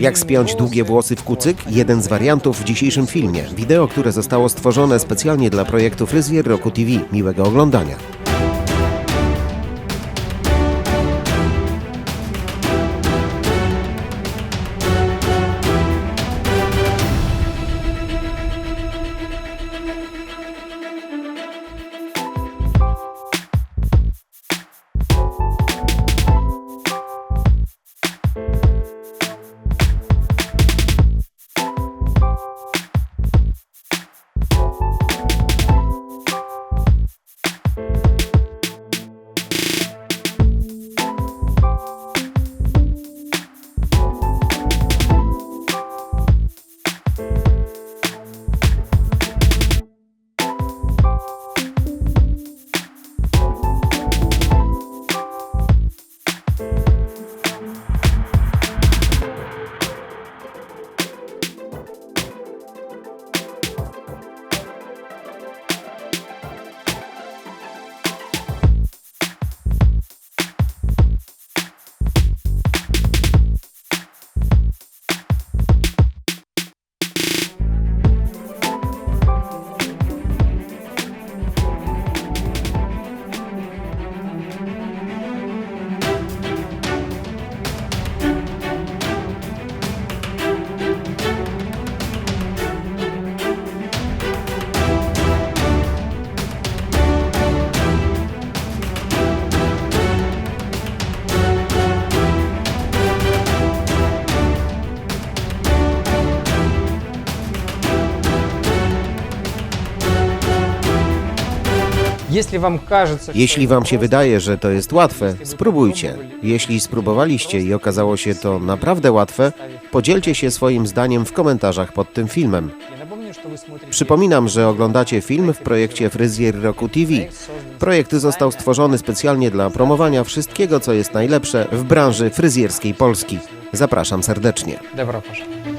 Jak spiąć długie włosy w kucyk? Jeden z wariantów w dzisiejszym filmie. Wideo, które zostało stworzone specjalnie dla projektu Fryzjer Roku TV. Miłego oglądania. Jeśli wam się wydaje, że to jest łatwe, spróbujcie. Jeśli spróbowaliście i okazało się to naprawdę łatwe, podzielcie się swoim zdaniem w komentarzach pod tym filmem. Przypominam, że oglądacie film w projekcie Fryzjer Roku TV. Projekt został stworzony specjalnie dla promowania wszystkiego, co jest najlepsze w branży fryzjerskiej Polski. Zapraszam serdecznie. Proszę.